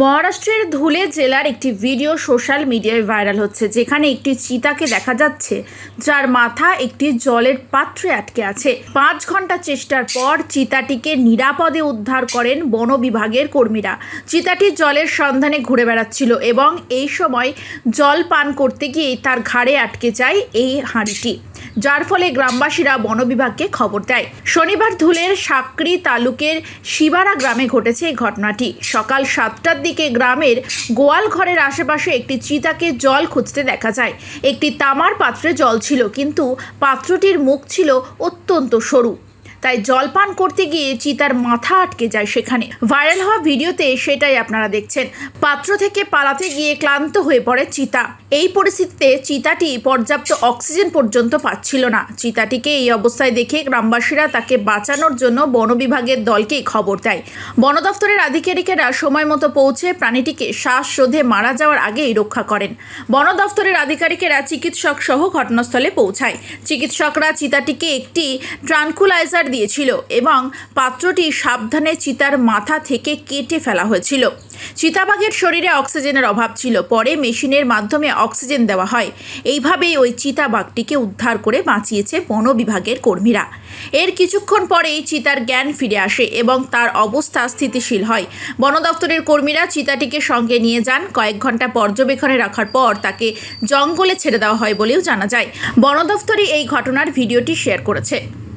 মহারাষ্ট্রের ধুলে জেলার একটি ভিডিও সোশ্যাল মিডিয়ায় ভাইরাল হচ্ছে, যেখানে একটি চিতাকে দেখা যাচ্ছে যার মাথা একটি জলের পাত্রে আটকে আছে। পাঁচ ঘণ্টা চেষ্টার পর চিতাটিকে নিরাপদে উদ্ধার করেন বন বিভাগের কর্মীরা। চিতাটি জলের সন্ধানে ঘুরে বেড়াচ্ছিল এবং এই সময় জল পান করতে গিয়ে তার ঘাড়ে আটকে যায় এই হাঁড়িটি, যার ফলে গ্রামবাসীরা বন বিভাগকে খবর দেয়। শনিবার ধুলের সাকরি তালুকের শিবারা গ্রামে ঘটেছে এই ঘটনাটি। সকাল সাতটার দিকে গ্রামের গোয়াল ঘরের আশেপাশে একটি চিতাকে জল খুঁজতে দেখা যায়। একটি তামার পাত্রে জল ছিল, কিন্তু পাত্রটির মুখ ছিল অত্যন্ত সরু। তাই জল পান করতে গিয়ে চিতার মাথা আটকে যায় সেখানে। ভাইরাল হওয়া ভিডিওতে সেটাই আপনারা দেখছেন। পাত্র থেকে পালাতে গিয়ে ক্লান্ত হয়ে পড়ে চিতা। এই পরিস্থিতিতে চিতাটি পর্যাপ্ত অক্সিজেন পর্যন্ত পাচ্ছিল না। চিতাটিকে এই অবস্থায় দেখে গ্রামবাসীরা তাকে বাঁচানোর জন্য বন বিভাগের দলকে খবর দেয়। বন দপ্তরের আধিকারিকেরা সময় মতো পৌঁছে প্রাণীটিকে শ্বাসরোধে মারা যাওয়ার আগেই রক্ষা করেন। বন দপ্তরের আধিকারিকেরা চিকিৎসক সহ ঘটনাস্থলে পৌঁছায়। চিকিৎসকরা চিতাটিকে একটি ট্রানকুলাইজার দিয়েছিল এবং পাত্রটি সাবধানে চিতার মাথা থেকে কেটে ফেলা হয়েছিল। চিতাবাঘের শরীরে অক্সিজেনের অভাব ছিল, পরে মেশিনের মাধ্যমে অক্সিজেন দেওয়া হয়। এইভাবেই ওই চিতাবাঘটিকে উদ্ধার করে বাঁচিয়েছে বন বিভাগের কর্মীরা। এর কিছুক্ষণ পরেই চিতার জ্ঞান ফিরে আসে এবং তার অবস্থা স্থিতিশীল হয়। বন দপ্তরের কর্মীরা চিতাটিকে সঙ্গে নিয়ে যান। কয়েক ঘণ্টা পর্যবেক্ষণে রাখার পর তাকে জঙ্গলে ছেড়ে দেওয়া হয় বলেও জানা যায়। বন দপ্তরে এই ঘটনার ভিডিওটি শেয়ার করেছে।